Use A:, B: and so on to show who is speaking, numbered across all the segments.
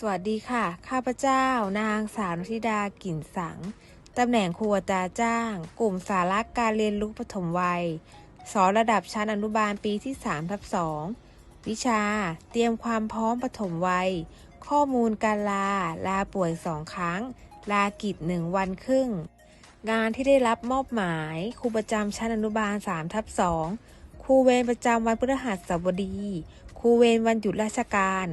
A: สวัสดีค่ะ ข้าพเจ้านางสาวนธิดากิ่นสัง ตำแหน่งครูอัตราจ้าง กลุ่มสาระการเรียนรู้ปฐมวัย สอนระดับชั้นอนุบาลปีที่3ทับ2วิชา เตรียมความพร้อมปฐมวัย ข้อมูลการลา ลาป่วยสองครั้ง ลากิจหนึ่งวันครึ่ง งานที่ได้รับมอบหมาย ครูประจำชั้นอนุบาล3ทับ2ครูเวรประจำวันพฤหัสบดี ครูเวรวันหยุดราชการ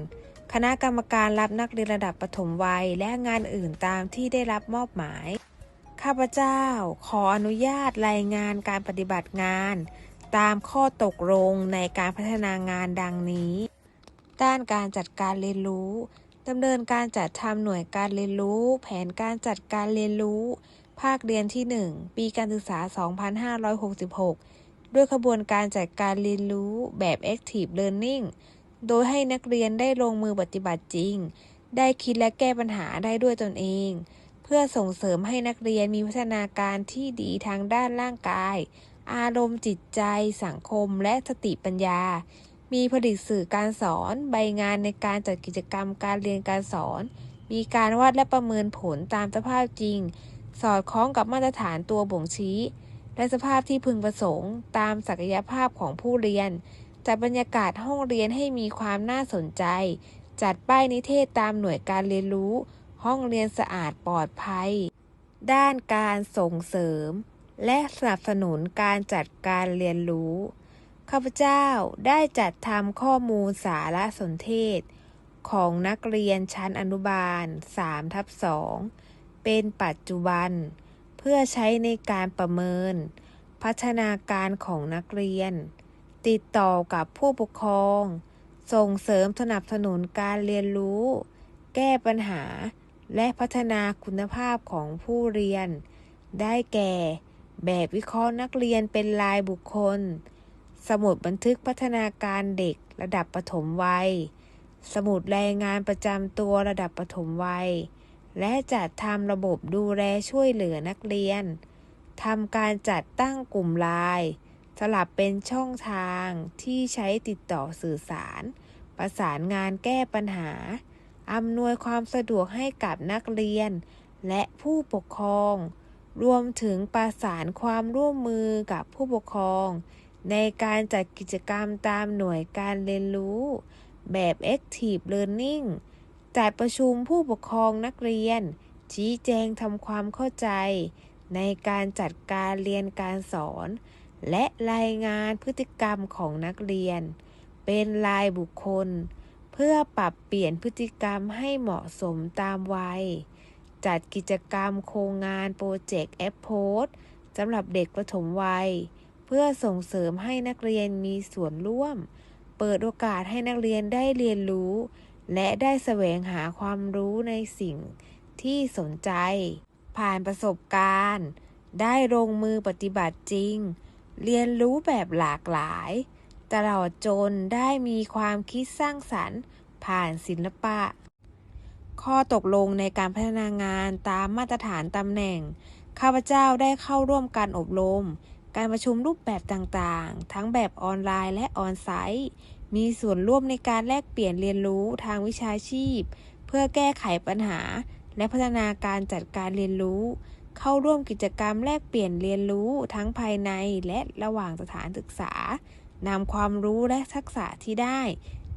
A: คณะกรรมการรับนักเรียนระดับปฐมวัยและงานอื่นตามที่ได้รับมอบหมาย ข้าพเจ้าขออนุญาตรายงานการปฏิบัติงาน ตามข้อตกลงในการพัฒนางานดังนี้ ด้านการจัดการเรียนรู้ดำเนินการจัดทำหน่วยการเรียนรู้ แผนการจัดการเรียนรู้ ภาคเรียนที่ 1 ปีการศึกษา 2566 ด้วยขบวนการจัดการเรียนรู้แบบ Active Learning โดยให้นักเรียนได้ลงมือปฏิบัติจริง ได้คิดและแก้ปัญหาได้ด้วยตนเอง เพื่อส่งเสริมให้นักเรียนมีพัฒนาการที่ดีทางด้านร่างกาย อารมณ์จิตใจ สังคม และสติปัญญา มีผลิตสื่อการสอน ใบงานในการจัดกิจกรรมการเรียนการสอน มีการวัดและประเมินผลตามสภาพจริง สอดคล้องกับมาตรฐานตัวบ่งชี้ และสภาพที่พึงประสงค์ ตามศักยภาพของผู้เรียน จัดบรรยากาศห้องเรียนให้มีความน่าสนใจ จัดป้ายนิเทศตามหน่วยการเรียนรู้ ห้องเรียนสะอาดปลอดภัย ด้านการส่งเสริม และสนับสนุนการจัดการเรียนรู้ ข้าพเจ้าได้จัดทำข้อมูลสารสนเทศ ของนักเรียนชั้นอนุบาล3ทับ2เป็นปัจจุบัน เพื่อใช้ในการประเมิน พัฒนาการของนักเรียน ติดต่อกับผู้ปกครอง ส่งเสริมสนับสนุนการเรียนรู้ แก้ปัญหา และพัฒนาคุณภาพของผู้เรียน ได้แก่ แบบวิเคราะห์นักเรียนเป็นรายบุคคล สมุดบันทึกพัฒนาการเด็กระดับปฐมวัย สมุดรายงานประจำตัวระดับปฐมวัย และจัดทำระบบดูแลช่วยเหลือนักเรียนทำการจัดตั้งกลุ่มไลน์ สลับเป็นช่องทางที่ใช้ติดต่อสื่อสาร ประสานงานแก้ปัญหา อำนวยความสะดวกให้กับนักเรียน และผู้ปกครอง รวมถึงประสานความร่วมมือกับผู้ปกครอง ในการจัดกิจกรรมตามหน่วยการเรียนรู้ แบบ Active Learning จัดประชุมผู้ปกครองนักเรียน ชี้แจงทำความเข้าใจ ในการจัดการเรียนการสอน และรายงานพฤติกรรมของนักเรียน เป็นรายบุคคล เพื่อปรับเปลี่ยนพฤติกรรมให้เหมาะสมตามวัย จัดกิจกรรมโครงงานโปรเจกต์แอปโพสสำหรับเด็กประถมวัย เพื่อส่งเสริมให้นักเรียนมีส่วนร่วม เปิดโอกาสให้นักเรียนได้เรียนรู้ และได้แสวงหาความรู้ในสิ่งที่สนใจ ผ่านประสบการณ์ ได้ลงมือปฏิบัติจริง เรียนรู้แบบหลากหลาย ตลอดจนได้มีความคิดสร้างสรรค์ ผ่านศิลปะ ข้อตกลงในการพัฒนางานตามมาตรฐานตำแหน่ง ข้าพเจ้าได้เข้าร่วมการอบรม การประชุมรูปแบบต่างๆ ทั้งแบบออนไลน์และออนไซต์ มีส่วนร่วมในการแลกเปลี่ยนเรียนรู้ทางวิชาชีพ เพื่อแก้ไขปัญหา และพัฒนาการจัดการเรียนรู้ เข้าร่วมกิจกรรมแลกเปลี่ยนเรียนรู้ทั้งภายในและระหว่างสถานศึกษานำความรู้และทักษะที่ได้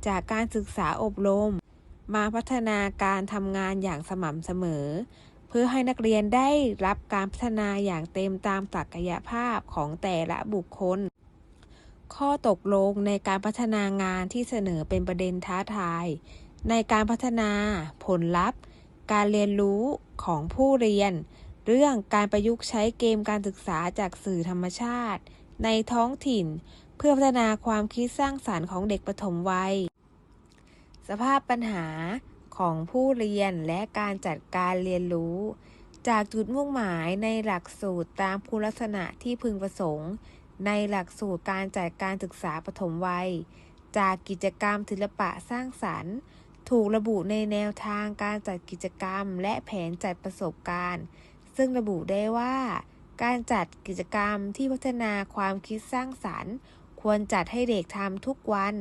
A: จากการศึกษาอบรม มาพัฒนาการทำงานอย่างสม่ำเสมอ เพื่อให้นักเรียนได้รับการพัฒนาอย่างเต็มตามศักยภาพของแต่ละบุคคล ข้อตกลงในการพัฒนางานที่เสนอเป็นประเด็นท้าทาย ในการพัฒนาผลลัพธ์ การเรียนรู้ของผู้เรียน เรื่องการประยุกต์ใช้เกมการศึกษาจากสื่อธรรมชาติ ในท้องถิ่น เพื่อพัฒนาความคิดสร้างสารรค์ของเด็กปฐมวัย สภาพปัญหาของผู้เรียนและการจัดการเรียนรู้ จากจุดมุ่งหมายในหลักสูตรตามคุณลักษณะที่พึงประสงค์ ในหลักสูตรการจัดการศึกษาปฐมวัย จากกิจกรรมศิลปะสร้างสรรค์ ถูกระบุในแนวทางการจัดกิจกรรมและแผนจัดประสบการณ์ ซึ่งระบุได้ว่า การจัดกิจกรรมที่พัฒนาความคิดสร้างสรรค์ ควรจัดให้เด็กทำทุกวัน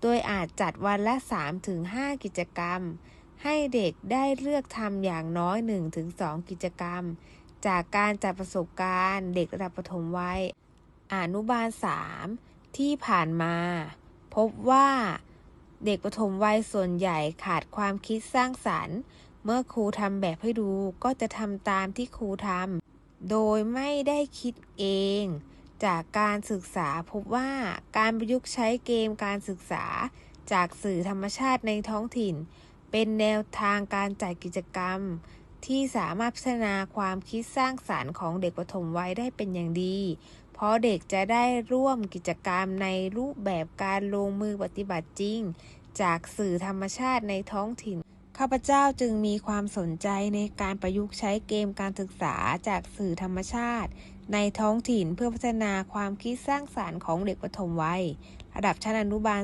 A: โดยอาจจัดวันละ 3-5 กิจกรรม ให้เด็กได้เลือกทำอย่างน้อย 1-2 กิจกรรม จากการจัดประสบการณ์เด็กระดับประถมวัยอนุบาล 3 ที่ผ่านมา พบว่าเด็กประถมวัยส่วนใหญ่ขาดความคิดสร้างสรรค์ เมื่อครูทำแบบให้ดูก็จะทำตามที่ครูทำโดยไม่ได้คิดเอง จากการศึกษาพบว่าการประยุกต์ใช้เกมการศึกษา จากสื่อธรรมชาติในท้องถิ่น เป็นแนวทางการจัดกิจกรรม ที่สามารถพัฒนาความคิดสร้างสารรค์ของเด็กประถมวัยได้เป็นอย่างดี เพราะเด็กจะได้ร่วมกิจกรรมในรูปแบบการลงมือปฏิบัติจริง จากสื่อธรรมชาติในท้องถิ่น ข้าพเจ้าจึงมีความสนใจในการประยุกต์ใช้เกมการศึกษาจากสื่อธรรมชาติ ในท้องถิ่นเพื่อพัฒนาความคิดสร้างสารรค์ของเด็กประถมวัย ระดับชั้นอนุบาล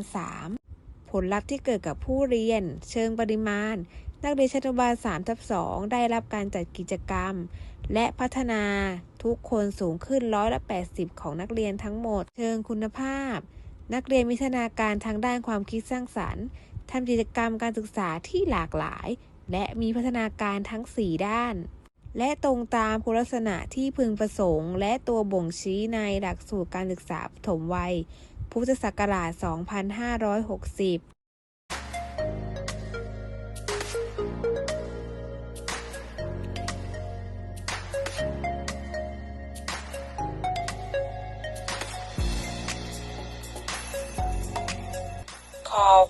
A: 3 ผลลัพธ์ที่เกิดกับผู้เรียน เชิงปริมาณ นักเรียนชั้นอนุบาล3ทับ2ได้รับการจัดกิจกรรม และพัฒนาทุกคนสูงขึ้นร้อยละ80 ของนักเรียนทั้งหมด เชิงคุณภาพ นักเรียนมีพัฒนาการทางด้านความคิดสร้างสรรค์ ทำกิจกรรมการศึกษาที่หลากหลาย และมีพัฒนาการทั้ง 4 ด้าน และตรงตามคุณลักษณะที่พึงประสงค์ และตัวบ่งชี้ในหลักสูตรการศึกษาปฐมวัย พุทธศักราช 2560
B: ขอบ